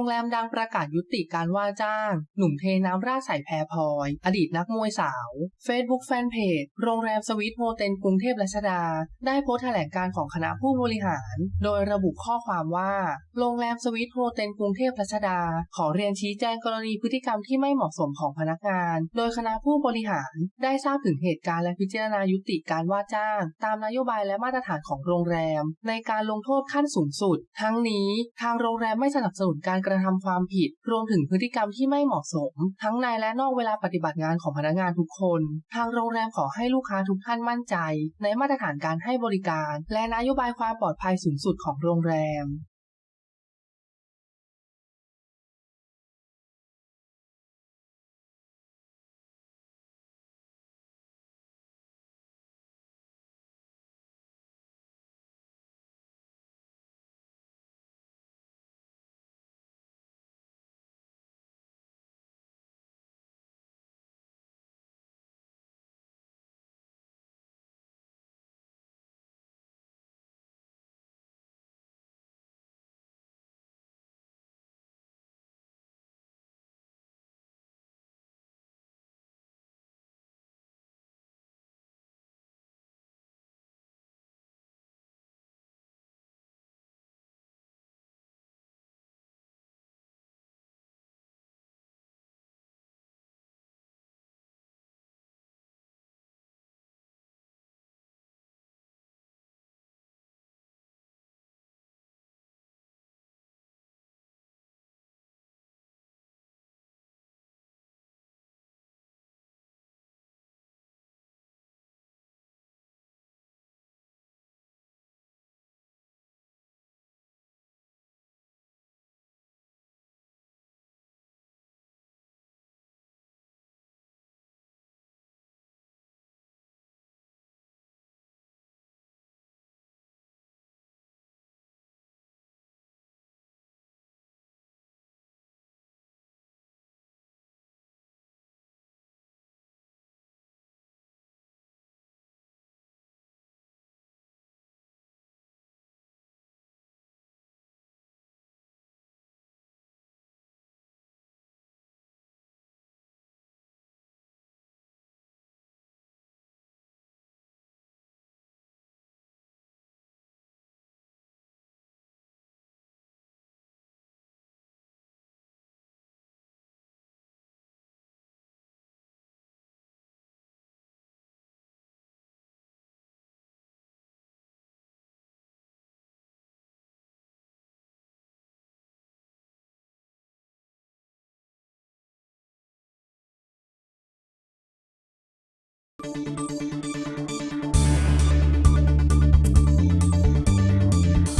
งแรมดังประกาศยุติการว่าจ้าง หนุ่มเทน้ำราดใส่แพรพลอย อดีตนักมวยสาว Facebook แฟนเพจโรงแรมสวีทโฮเทลกรุงเทพรัชดา ได้โพสต์แถลงการของคณะผู้บริหาร โดยระบุข้อความว่า โรงแรมสวีทโฮเทลกรุงเทพรัชดา ขอเรียนชี้แจงกรณีพฤติกรรมที่ไม่เหมาะสมของพนักงาน โดยคณะผู้บริหารได้ทราบถึงเหตุการณ์และพิจารณายุติการว่าจ้าง ตามนโยบายและมาตรฐานของโรงแรม ในการลงโทษขั้นสูงสุด ทั้งนี้ทางโรงแรมไม่สนับสนุนการกระทำความผิด รวมถึงพฤติกรรมที่ไม่เหมาะสม ทั้งในและนอกเวลาปฏิบัติงานของพนักงานทุกคน ทางโรงแรมขอให้ลูกค้าทุกท่านมั่นใจ ในมาตรฐานการให้บริการ และนโยบายความปลอดภัยสูงสุดของโรงแรม Thank you